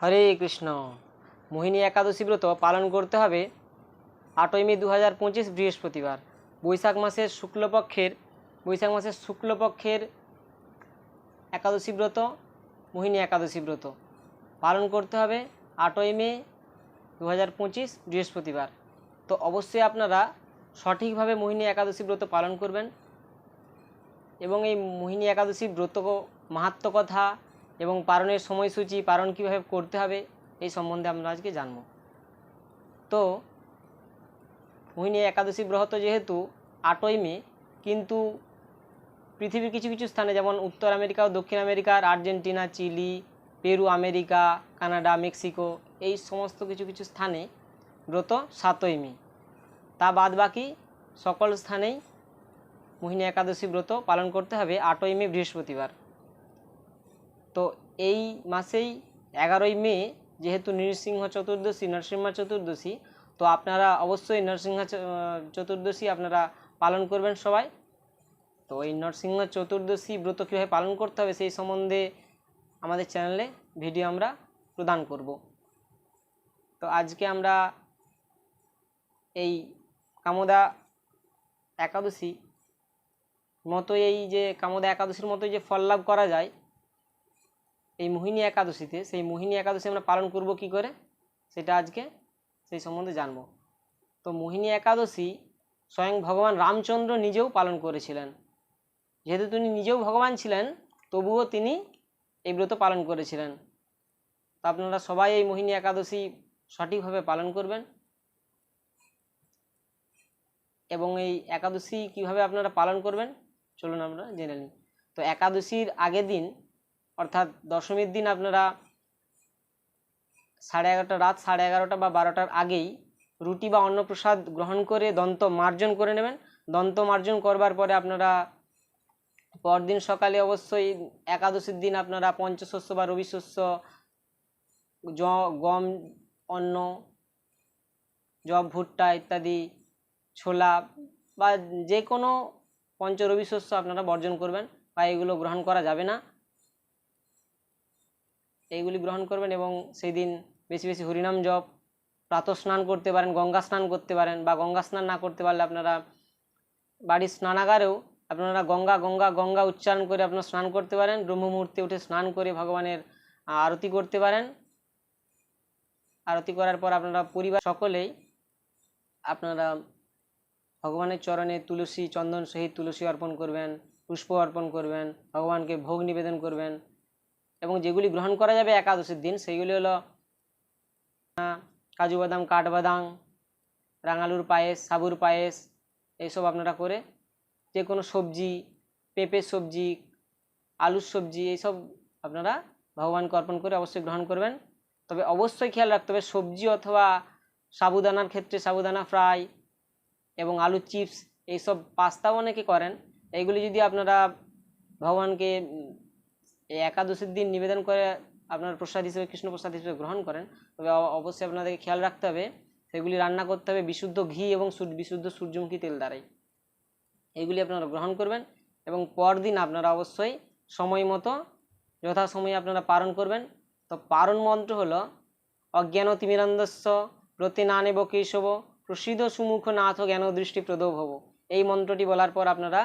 হরে কৃষ্ণ। মোহিনী একাদশী ব্রত পালন করতে হবে আটই মে দু হাজার পঁচিশ বৃহস্পতিবার। বৈশাখ মাসের শুক্লপক্ষের, বৈশাখ মাসের শুক্লপক্ষের একাদশী ব্রত, মোহিনী একাদশী ব্রত পালন করতে হবে আটই মে দু হাজার পঁচিশ বৃহস্পতিবার। তো অবশ্যই আপনারা সঠিকভাবে মোহিনী একাদশী ব্রত পালন করবেন এবং এই মোহিনী একাদশী ব্রত মাহাত্ম কথা এবং পালনের সময়সূচি পারণ কীভাবে করতে হবে, এই সম্বন্ধে আমরা আজকে জানব। তো, মোহিনী একাদশী ব্রত যেহেতু আটই মে, কিন্তু পৃথিবীর কিছু কিছু স্থানে যেমন উত্তর আমেরিকা ও দক্ষিণ আমেরিকার Argentina, Chile, Peru, America, Canada, Mexico, এই সমস্ত কিছু কিছু স্থানে ব্রত সাতই মে। তা বাদ বাকি সকল স্থানেই মোহিনী একাদশী ব্রত পালন করতে হবে আটই মে বৃহস্পতিবার। তো এই মাসেই এগারোই মে, যেহেতু নৃসিংহ চতুর্দশী, নরসিংহ চতুর্দশী, তো আপনারা অবশ্যই নরসিংহ চতুর্দশী আপনারা পালন করবেন সবাই। তো এই নরসিংহ চতুর্দশী ব্রত কীভাবে পালন করতে হবে সেই সম্বন্ধে আমাদের চ্যানেলে ভিডিও আমরা প্রদান করব। তো আজকে আমরা এই কামদা একাদশী মতো এই যে কামদা একাদশীর মতো যে ফল লাভ করা যায় এই মোহিনী একাদশীতে, সেই মোহিনী একাদশী আমরা পালন করব কি করে? সেটা আজকে সেই সম্বন্ধে জানব। তো মোহিনী একাদশী স্বয়ং ভগবান রামচন্দ্র নিজেও পালন করেছিলেন। যেহেতু তিনি নিজেও ভগবান ছিলেন, তবুও তিনি এই ব্রত পালন করেছিলেন। তো আপনারা সবাই এই মোহিনী একাদশী সঠিকভাবে পালন করবেন। এবং এই একাদশী কীভাবে আপনারা পালন করবেন, চলুন আমরা জেনে নিই। তো একাদশীর আগের দিন অর্থাৎ দশমীর দিন আপনারা সাড়ে এগারোটা, রাত সাড়ে এগারোটা বা বারোটার আগেই রুটি বা অন্ন প্রসাদ গ্রহণ করে দন্ত মার্জন করে নেবেন। দন্ত মার্জন করবার পরে আপনারা পরদিন সকালে অবশ্যই একাদশীর দিন আপনারা পঞ্চশস্য বা রবি শস্য, জ, গম, অন্ন জব ভুট্টা ইত্যাদি, ছোলা বা যে কোনো পঞ্চরবি শস্য আপনারা বর্জন করবেন বা এগুলো গ্রহণ করা যাবে না। এইগুলি গ্রহণ করবেন এবং সেই দিন বেশি বেশি হরিনাম জপ, প্রাতঃ স্নান করতে পারেন, গঙ্গা স্নান করতে পারেন বা গঙ্গা স্নান না করতে পারলে আপনারা বাড়ির স্নানাগারেও আপনারা গঙ্গা গঙ্গা গঙ্গা উচ্চারণ করে আপনারা স্নান করতে পারেন ব্রহ্ম মুহূর্তে উঠে স্নান করে ভগবানের আরতি করতে পারেন। আরতি করার পর আপনারা পরিবার সকলেই আপনারা ভগবানের চরণে তুলসী চন্দন সহিত তুলসী অর্পণ করবেন, পুষ্প অর্পণ করবেন, ভগবানকে ভোগ নিবেদন করবেন। এবং যেগুলি গ্রহণ করা যাবে একাদশীর দিন, সেইগুলি হলো কাজু বাদাম কাঠবাদাম রাঙালুর পায়েস, সাবুর পায়েস, এইসব আপনারা করে যে কোনো সবজি, পেঁপের সবজি, আলুর সবজি, এইসব আপনারা ভগবানকে অর্পণ করে অবশ্যই গ্রহণ করবেন। তবে অবশ্যই খেয়াল রাখতে হবে, সবজি অথবা সাবুদানার ক্ষেত্রে সাবুদানা ফ্রাই এবং আলু চিপস, এইসব পাস্তাও অনেকে করেন। এইগুলি যদি আপনারা ভগবানকে এই একাদশীর দিন নিবেদন করে আপনার প্রসাদ হিসেবে, কৃষ্ণ প্রসাদ হিসেবে গ্রহণ করেন। তবে অবশ্যই আপনাদেরকে খেয়াল রাখতে হবে, সেগুলি রান্না করতে হবে বিশুদ্ধ ঘি এবং বিশুদ্ধ সূর্যমুখী তেল দ্বারাই। এইগুলি আপনারা গ্রহণ করবেন এবং পরদিন আপনারা অবশ্যই সময় মতো, যথাসময়ে আপনারা পালন করবেন। তো পারণ মন্ত্র হল অজ্ঞান তিমিরান্দস্য প্রতি না নেব কেশব, প্রসিদ্ধ সুমুখ নাথ জ্ঞান দৃষ্টি প্রদৌ ভব এই মন্ত্রটি বলার পর আপনারা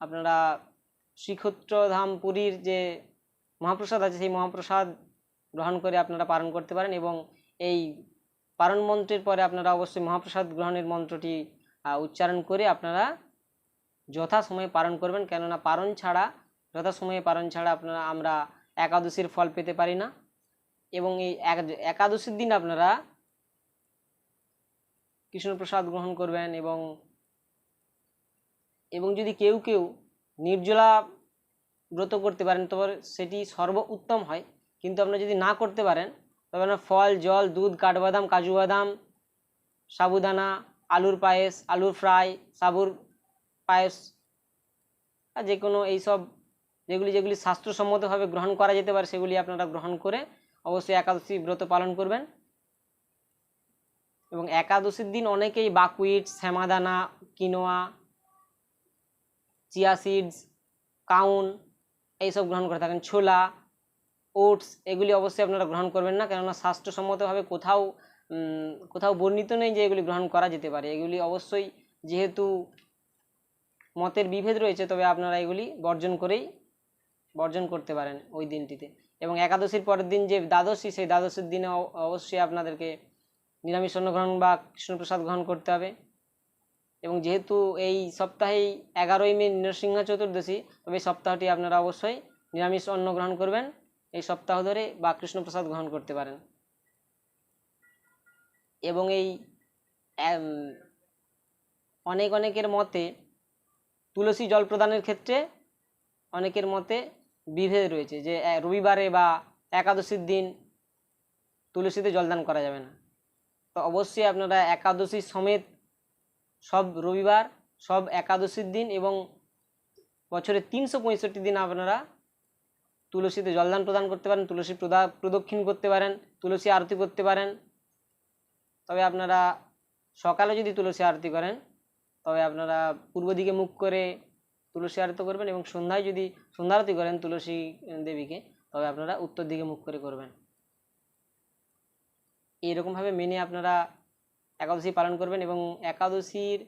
আপনারা শ্রীক্ষেত্রধাম পুরীর যে মহাপ্রসাদ আছে, সেই মহাপ্রসাদ গ্রহণ করে আপনারা পালন করতে পারেন এবং এই পারণ মন্ত্রের পরে আপনারা অবশ্যই মহাপ্রসাদ গ্রহণের মন্ত্রটি উচ্চারণ করে আপনারা যথাসময়ে পালন করবেন। কেননা পালন ছাড়া, যথাসময়ে পালন ছাড়া আপনারা, আমরা একাদশীর ফল পেতে পারি না এবং এই একাদশীর দিন আপনারা কৃষ্ণপ্রসাদ গ্রহণ করবেন এবং এবং যদি কেউ কেউ নির্জলা ব্রত করতে পারেন, তবে সেটি সর্ব উত্তম হয়। কিন্তু আপনারা যদি না করতে পারেন, তবে আপনারা ফল, জল, দুধ, কাঠবাদাম, কাজু বাদাম, সাবুদানা, আলুর পায়েস, আলুর ফ্রাই, সাবুর পায়েস, আর যে কোনো এইসব যেগুলি যেগুলি স্বাস্থ্যসম্মতভাবে গ্রহণ করা যেতে পারে, সেগুলি আপনারা গ্রহণ করে অবশ্যই একাদশী ব্রত পালন করবেন। এবং একাদশীর দিন অনেকেই বাকুইট, শ্যামাদানা, কিনোয়া চিয়া সিডস, কাউন, এইসব গ্রহণ করে থাকেন। ছোলা, ওটস, এগুলি অবশ্যই আপনারা গ্রহণ করবেন না, কেননা স্বাস্থ্যসম্মতভাবে কোথাও কোথাও বর্ণিত নেই যে এগুলি গ্রহণ করা যেতে পারে। এগুলি অবশ্যই যেহেতু মতের বিভেদ রয়েছে, তবে আপনারা এগুলি বর্জন করেই বর্জন করতে পারেন ওই দিনটিতে। এবং একাদশীর পরের দিন যে দ্বাদশী, সেই দ্বাদশীর দিনে অবশ্যই আপনাদেরকে নিরামিষ অন্ন গ্রহণ বা কৃষ্ণপ্রসাদ গ্রহণ করতে হবে। এবং যেহেতু এই সপ্তাহেই এগারোই মে নৃসিংহ চতুর্দশী, তবে এই সপ্তাহটি আপনারা অবশ্যই নিরামিষ অন্ন গ্রহণ করবেন। এই সপ্তাহ ধরে বা কৃষ্ণপ্রসাদ গ্রহণ করতে পারেন। এবং এই অনেক অনেকের মতে তুলসী জল প্রদানের ক্ষেত্রে অনেকের মতে বিভেদ রয়েছে যে রবিবারে বা একাদশীর দিন তুলসীতে জলদান করা যাবে না। তো অবশ্যই আপনারা একাদশী সমেত সব রবিবার, সব একাদশীর দিন এবং বছরে তিনশো পঁয়ষট্টি দিন আপনারা তুলসীতে জলদান প্রদান করতে পারেন, তুলসী প্রদা প্রদক্ষিণ করতে পারেন, তুলসী আরতি করতে পারেন। তবে আপনারা সকালে যদি তুলসী আরতি করেন, তবে আপনারা পূর্ব দিকে মুখ করে তুলসী আরতি করবেন এবং সন্ধ্যায় যদি সন্ধ্যা আরতি করেন তুলসী দেবীকে, তবে আপনারা উত্তর দিকে মুখ করে করবেন। এইরকমভাবে মেনে আপনারা একাদশী পালন করবেন এবং একাদশীর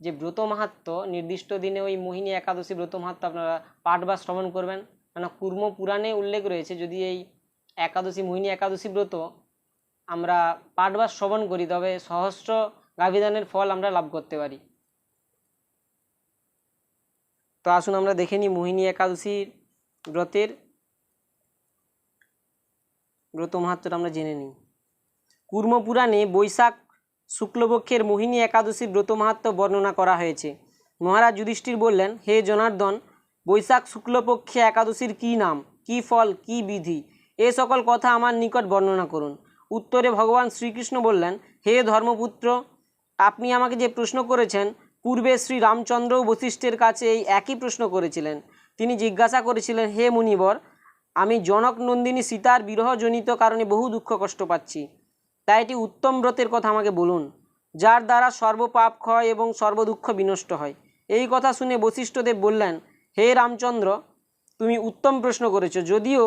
যে ব্রত মাহাত্ম নির্দিষ্ট দিনে ওই মোহিনী একাদশী ব্রত মাহাত্ম আপনারা পাঠ বা শ্রবণ করবেন। কেন কুর্ম পুরাণে উল্লেখ রয়েছে, যদি এই একাদশী, মোহিনী একাদশী ব্রত আমরা পাঠ বা শ্রবণ করি, তবে সহস্র গাভিদানের ফল আমরা লাভ করতে পারি। তো আসুন আমরা দেখে নিই মোহিনী একাদশীর ব্রতের ব্রত মাহাত্মটা আমরা জেনে নিই। কুর্ম পুরাণে বৈশাখ শুক্লপক্ষের মোহিনী একাদশী ব্রত মাহাত্ম্য বর্ণনা করা হয়েছে। মহারাজ যুধিষ্ঠির বললেন, হে জনার্দন, বৈশাখ শুক্লপক্ষে একাদশীর কী নাম, কী ফল, কি বিধি, এ সকল কথা আমার নিকট বর্ণনা করুন। উত্তরে ভগবান শ্রীকৃষ্ণ বললেন, হে ধর্মপুত্র, আপনি আমাকে যে প্রশ্ন করেছেন, পূর্বে শ্রী রামচন্দ্র বশিষ্ঠের কাছে এই একই প্রশ্ন করেছিলেন। তিনি জিজ্ঞাসা করেছিলেন, হে মুনিবর, আমি জনক নন্দিনী সীতার বিরহজনিত কারণে বহু দুঃখ কষ্ট পাচ্ছি। তাই এটি উত্তম ব্রতের কথা আমাকে বলুন, যার দ্বারা সর্বপাপ ক্ষয় এবং সর্বদুঃখ বিনষ্ট হয়। এই কথা শুনে বশিষ্ঠদেব বললেন, হে রামচন্দ্র, তুমি উত্তম প্রশ্ন করেছ। যদিও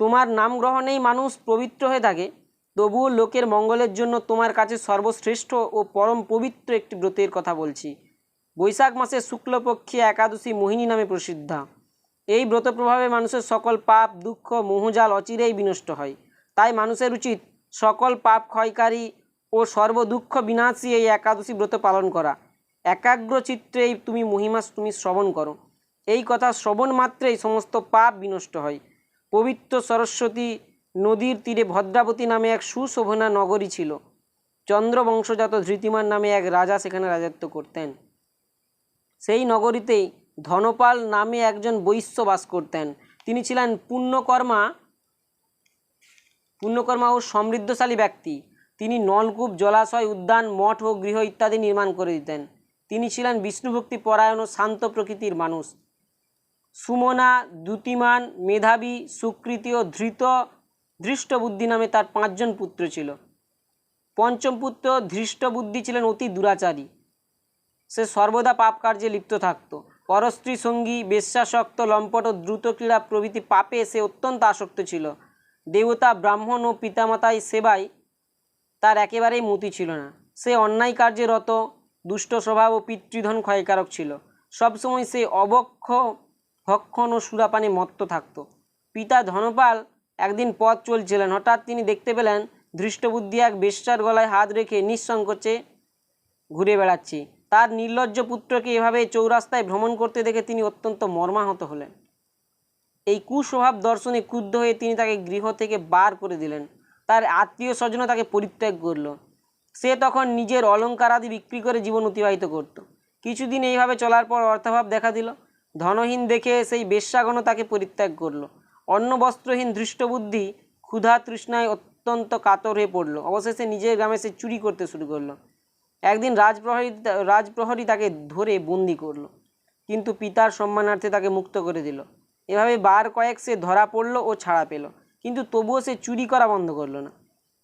তোমার নাম গ্রহণেই মানুষ পবিত্র হয়ে থাকে, তবুও লোকের মঙ্গলের জন্য তোমার কাছে সর্বশ্রেষ্ঠ ও পরম পবিত্র একটি ব্রতের কথা বলছি। বৈশাখ মাসের শুক্লপক্ষে একাদশী মোহিনী নামে প্রসিদ্ধা। এই ব্রত প্রভাবে মানুষের সকল পাপ, দুঃখ, মোহজাল অচিরেই বিনষ্ট হয়। তাই মানুষের উচিত সকল পাপ ক্ষয়কারী ও সর্বদুঃখ বিনাশী এই একাদশী ব্রত পালন করা। একাগ্র চিত্রে তুমি মহিমা, তুমি শ্রবণ করো। এই কথা শ্রবণ মাত্রেই সমস্ত পাপ বিনষ্ট হয়। পবিত্র সরস্বতী নদীর তীরে ভদ্রাবতী নামে এক সুশোভনা নগরী ছিল। চন্দ্রবংশজাত ধৃতিমান নামে এক রাজা সেখানে রাজত্ব করতেন। সেই নগরীতেই ধনপাল নামে একজন বৈশ্য বাস করতেন। তিনি ছিলেন পুণ্যকর্মা পুণ্যকর্মা ও সমৃদ্ধশালী ব্যক্তি। তিনি নলকূপ, জলাশয়, উদ্যান, মঠ ও গৃহ ইত্যাদি নির্মাণ করে দিতেন। তিনি ছিলেন বিষ্ণুভক্তি পরায়ণ ও শান্ত প্রকৃতির মানুষ। সুমনা, দ্যুতিমান, মেধাবী, সুকৃতি ও ধৃত, ধৃষ্টবুদ্ধি নামে তার পাঁচজন পুত্র ছিল। পঞ্চম পুত্র ধৃষ্টবুদ্ধি ছিলেন অতি দুরাচারী। সে সর্বদা পাপ কার্যে লিপ্ত থাকত। পরস্ত্রী সঙ্গী, বেশ্যাসক্ত, লম্পট ও দ্রুত ক্রীড়া প্রভৃতি পাপে সে অত্যন্ত আসক্ত ছিল। দেবতা, ব্রাহ্মণ ও পিতামাতায় সেবায় তার একেবারেই মতি ছিল না। সে অন্যায় কার্যে রত, দুষ্ট স্বভাব ও পিতৃধন ক্ষয়কারক ছিল। সবসময় সে অবক্ষ, ভক্ষণ ও সুরাপানে মত্ত থাকত। পিতা ধনপাল একদিন পথ চলছিলেন। হঠাৎ তিনি দেখতে পেলেন, ধৃষ্টবুদ্ধি এক বেশ্যার গলায় হাত রেখে নিঃসংকোচে ঘুরে বেড়াচ্ছে। তার নির্লজ্জ পুত্রকে এভাবে চৌরাস্তায় ভ্রমণ করতে দেখে তিনি অত্যন্ত মর্মাহত হলেন। এই কুস্বভাব দর্শনে ক্রুদ্ধ হয়ে তিনি তাকে গৃহ থেকে বার করে দিলেন। তার আত্মীয় স্বজনও তাকে পরিত্যাগ করল। সে তখন নিজের অলংকার আদি বিক্রি করে জীবন অতিবাহিত করত। কিছুদিন এইভাবে চলার পর অর্থাভাব দেখা দিল। ধনহীন দেখে সেই বেশ্যাগণও তাকে পরিত্যাগ করল। অন্ন বস্ত্রহীন ধৃষ্টবুদ্ধি ক্ষুধা তৃষ্ণায় অত্যন্ত কাতর হয়ে পড়ল। অবশেষে নিজের গ্রামে সে চুরি করতে শুরু করল। একদিন রাজপ্রহরী রাজপ্রহরী তাকে ধরে বন্দি করল। কিন্তু পিতার সম্মানার্থে তাকে মুক্ত করে দিল। এভাবে বার কয়েক সে ধরা পড়ল ও ছাড়া পেল। কিন্তু তবুও সে চুরি করা বন্ধ করল না।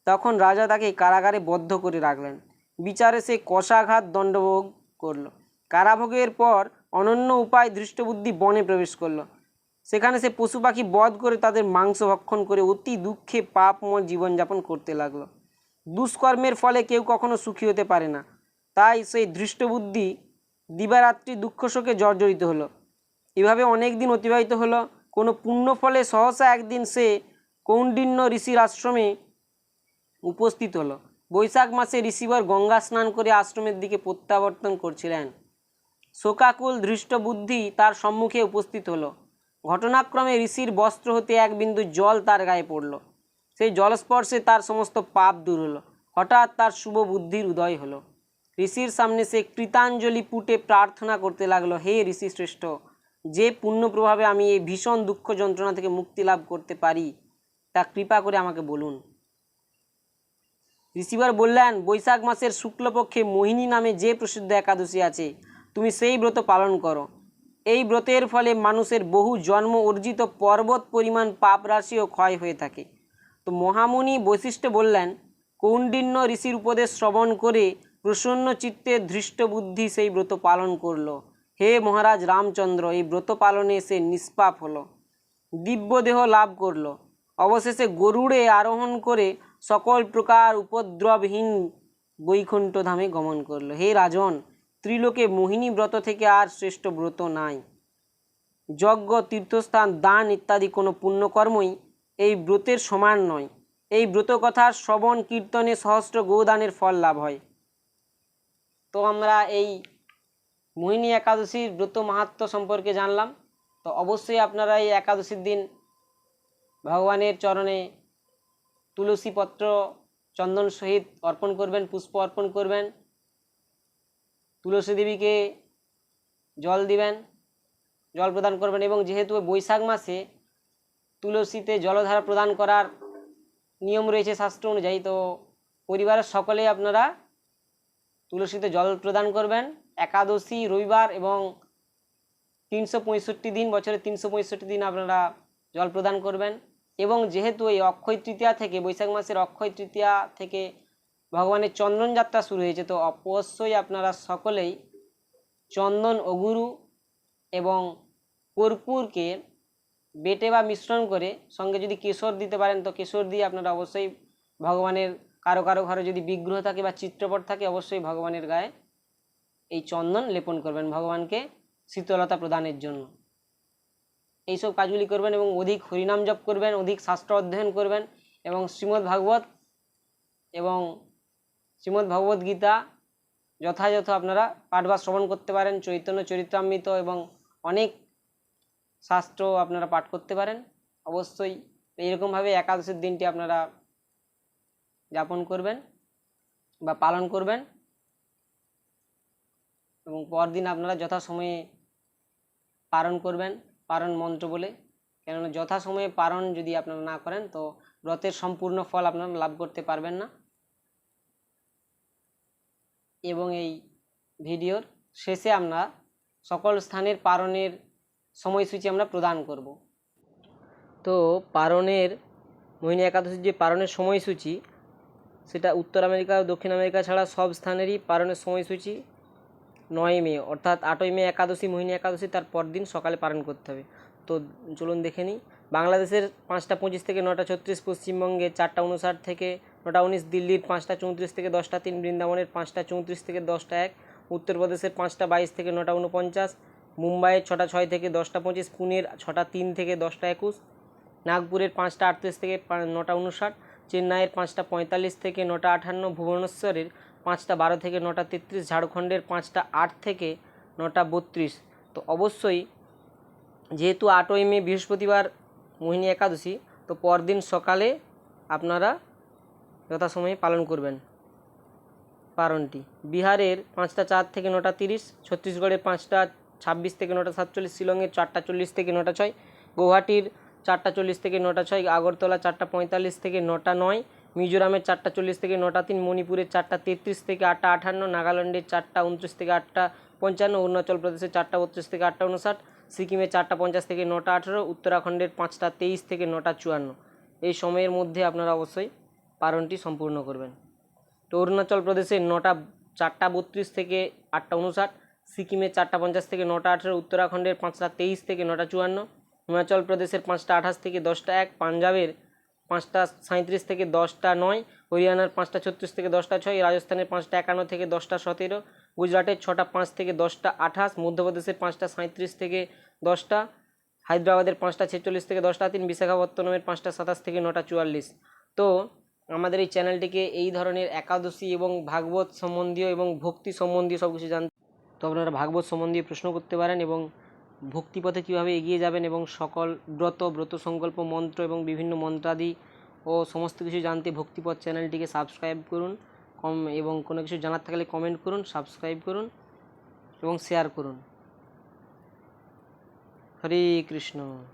তখন রাজা তাকে কারাগারে বদ্ধ করে রাখলেন। বিচারে সে কষাঘাত দণ্ডভোগ করল। কারাভোগের পর অনন্য উপায় দৃষ্টবুদ্ধি বনে প্রবেশ করল। সেখানে সে পশু পাখি বধ করে তাদের মাংস ভক্ষণ করে অতি দুঃখে পাপময় জীবনযাপন করতে লাগল। দুষ্কর্মের ফলে কেউ কখনো সুখী হতে পারে না। তাই সেই দৃষ্টবুদ্ধি দিবারাত্রি দুঃখ শোকে জর্জরিত হলো। এভাবে অনেক দিন অতিবাহিত হলো। কোনো পুণ্য ফলে সহসা একদিন সে কৌণ্ডিন্য ঋষির আশ্রমে উপস্থিত হলো। বৈশাখ মাসে ঋষিবর গঙ্গা স্নান করে আশ্রমের দিকে প্রত্যাবর্তন করছিলেন। শোকাকুল ধৃষ্ট বুদ্ধি তার সম্মুখে উপস্থিত হলো। ঘটনাক্রমে ঋষির বস্ত্র হতে এক বিন্দু জল তার গায়ে পড়ল। সেই জলস্পর্শে তার সমস্ত পাপ দূর হলো। হঠাৎ তার শুভ বুদ্ধির উদয় হলো। ঋষির সামনে সে কৃতাঞ্জলি পুটে প্রার্থনা করতে লাগল, হে ঋষি শ্রেষ্ঠ যে পুণ্য প্রভাবে আমি এই ভীষণ দুঃখ যন্ত্রণা থেকে মুক্তি লাভ করতে পারি, তা কৃপা করে আমাকে বলুন। ঋষিবার বললেন, বৈশাখ মাসের শুক্লপক্ষে মোহিনী নামে যে প্রসিদ্ধ একাদশী আছে, তুমি সেই ব্রত পালন করো। এই ব্রতের ফলে মানুষের বহু জন্ম অর্জিত পর্বত পরিমাণ পাপ রাশিও ক্ষয় হয়ে থাকে। তো মহামুনি বৈশিষ্ট্য বললেন, কৌণ্ডিন্য ঋষির উপদেশ শ্রবণ করে প্রসন্ন চিত্তে ধৃষ্ট বুদ্ধি সেই ব্রত পালন করল। হে মহারাজ রামচন্দ্র, এই ব্রত পালনে সে নিষ্পাপ হলো। দিব্যদেহ লাভ করল। অবশেষে গরুড়ে আরোহণ করে সকল প্রকার উপদ্রবহীন বৈকুণ্ঠ ধামে গমন করল। হে রাজন, ত্রিলোকে মোহিনী ব্রত থেকে আর শ্রেষ্ঠ ব্রত নাই। যজ্ঞ, তীর্থস্থান, দান ইত্যাদি কোনো পুণ্যকর্মই এই ব্রতের সমান নয়। এই ব্রত কথার শ্রবণ, কীর্তনে সহস্র গোদানের ফল লাভ হয়। তো আমরা এই মোহিনী একাদশীর ব্রত মাহাত্ম্য সম্পর্কে জানলাম। তো অবশ্যই আপনারা এই একাদশীর দিন ভগবানের চরণে তুলসী পত্র, চন্দন সহিত অর্পণ করবেন, পুষ্প অর্পণ করবেন। তুলসী দেবীকে জল দিবেন, জল প্রদান করবেন এবং যেহেতু বৈশাখ মাসে তুলসীতে জলধারা প্রদান করার নিয়ম রয়েছে শাস্ত্র অনুযায়ী, তো পরিবারের সকলে আপনারা তুলসীতে জল প্রদান করবেন। একাদশী, রবিবার এবং তিনশো পঁয়ষট্টি দিন, বছরে তিনশো পঁয়ষট্টি দিন আপনারা জল প্রদান করবেন। এবং যেহেতু এই অক্ষয় তৃতীয়া থেকে, বৈশাখ মাসের অক্ষয় তৃতীয়া থেকে ভগবানের চন্দন যাত্রা শুরু হয়েছে, তো অবশ্যই আপনারা সকলেই চন্দন অগুরু এবং কর্পূরকে বেটে বা মিশ্রণ করে সঙ্গে যদি কেশর দিতে পারেন, তো কেশর দিয়ে আপনারা অবশ্যই ভগবানের কারও কারও ঘরে যদি বিগ্রহ থাকে বা চিত্রপট থাকে, অবশ্যই ভগবানের গায়ে এই চন্দন লেপন করবেন ভগবানকে শীতলতা প্রদানের জন্য। এইসব কাজগুলি করবেন এবং অধিক হরিনাম জপ করবেন, অধিক শাস্ত্র অধ্যয়ন করবেন এবং শ্রীমদ্ ভাগবত এবং শ্রীমদ্ ভগবত গীতা যথাযথ আপনারা পাঠ বা শ্রবণ করতে পারেন, চৈতন্য চরিত্রামৃত এবং অনেক শাস্ত্র আপনারা পাঠ করতে পারেন। অবশ্যই এইরকমভাবে একাদশের দিনটি আপনারা যাপন করবেন বা পালন করবেন। এবং পরদিন আপনারা যথাসময়ে পারণ করবেন পারণ মন্ত্র বলে। কেননা যথাসময়ে পারণ যদি আপনারা না করেন, তো ব্রতের সম্পূর্ণ ফল আপনারা লাভ করতে পারবেন না। এবং এই ভিডিওর শেষে আমরা সকল স্থানের পারণের সময়সূচি আমরা প্রদান করব। তো পারণের মোহিনী একাদশীর যে পারণের সময়সূচি, সেটা উত্তর আমেরিকা, দক্ষিণ আমেরিকা ছাড়া সব স্থানেরই পারণের সময়সূচি। নয় মে, অর্থাৎ আটই মে একাদশী, মোহিনী একাদশী, তার পরদিন সকালে পালন করতে হবে। তো চলুন দেখে নিই। বাংলাদেশের পাঁচটা পঁচিশ থেকে নটা ছত্রিশ, পশ্চিমবঙ্গে চারটা উনষাট থেকে নটা উনিশ, দিল্লির পাঁচটা চৌত্রিশ থেকে দশটা তিন, বৃন্দাবনের পাঁচটা চৌত্রিশ থেকে দশটা এক, উত্তরপ্রদেশের পাঁচটা বাইশ থেকে নটা উনপঞ্চাশ মুম্বাইয়ের ছটা ছয় থেকে দশটা পঁচিশ, পুনের ছটা তিন থেকে দশটা একুশ, নাগপুরের পাঁচটা আটত্রিশ থেকে নটা উনষাট, চেন্নাইয়ের পাঁচটা পঁয়তাল্লিশ থেকে নটা আটান্ন ভুবনেশ্বরের পাঁচটা বারো থেকে নটা তেত্রিশ, ঝাড়খণ্ডের পাঁচটা আট থেকে নটা বত্রিশ। তো অবশ্যই যেহেতু আটই মে বৃহস্পতিবার মোহিনী একাদশী, তো পরদিন সকালে আপনারা যথাসময়ে পালন করবেন পারণটি। বিহারের পাঁচটা চার থেকে নটা তিরিশ, ছত্তিশগড়ের পাঁচটা ছাব্বিশ থেকে নটা সাতচল্লিশ, শিলংয়ের চারটা চল্লিশ থেকে নটা ছয়, গৌহাটির চারটা চল্লিশ থেকে নটা ছয়, আগরতলা চারটা পঁয়তাল্লিশ থেকে নটা নয় মিজোরামের চারটা চল্লিশ থেকে নটা তিন, মণিপুরের চারটা তেত্রিশ থেকে আটটা আটান্ন নাগাল্যান্ডের চারটা উনত্রিশ থেকে আটটা পঞ্চান্ন, অরুণাচল প্রদেশের চারটা বত্রিশ থেকে আটটা উনষাট, সিকিমের চারটা পঞ্চাশ থেকে নটা আঠেরো, উত্তরাখণ্ডের পাঁচটা তেইশ থেকে নটা চুয়ান্ন। এই সময়ের মধ্যে আপনারা অবশ্যই পারণটি সম্পূর্ণ করবেন। তো অরুণাচল প্রদেশের নটা, চারটা বত্রিশ থেকে আটটা উনষাট, সিকিমের চারটা পঞ্চাশ থেকে নটা আঠেরো, উত্তরাখণ্ডের পাঁচটা তেইশ থেকে নটা চুয়ান্ন, হিমাচল প্রদেশের পাঁচটা আঠাশ থেকে দশটা এক, পাঞ্জাবের পাঁচটা সাঁত্রিশ থেকে দশটা নয়, হরিয়ানার পাঁচটা ছত্রিশ থেকে দশটা ছয়, রাজস্থানের পাঁচটা একান্ন থেকে দশটা সতেরো, গুজরাটের ছটা পাঁচ থেকে দশটা আঠাশ, মধ্যপ্রদেশের পাঁচটা সাঁত্রিশ থেকে দশটা, হায়দ্রাবাদের পাঁচটা ছেচল্লিশ থেকে দশটা তিন, বিশাখাপত্তনমের পাঁচটা সাতাশ থেকে নটা চুয়াল্লিশ। তো আমাদের এই চ্যানেলটিকে এই ধরনের একাদশী এবং ভাগবত সম্বন্ধীয় এবং ভক্তি সম্বন্ধীয় সব কিছু জানতে তো আপনারা ভাগবত সম্বন্ধীয় প্রশ্ন করতে পারেন এবং ভক্তিপথে কীভাবে এগিয়ে যাবেন এবং সকল ব্রত ব্রত সংকল্প, মন্ত্র এবং বিভিন্ন মন্ত্রাদি ও সমস্ত কিছু জানতে ভক্তিপথ চ্যানেলটিকে সাবস্ক্রাইব করুন। কম এবং কোনো কিছু জানার থাকলে কমেন্ট করুন, সাবস্ক্রাইব করুন এবং শেয়ার করুন। হরে কৃষ্ণ।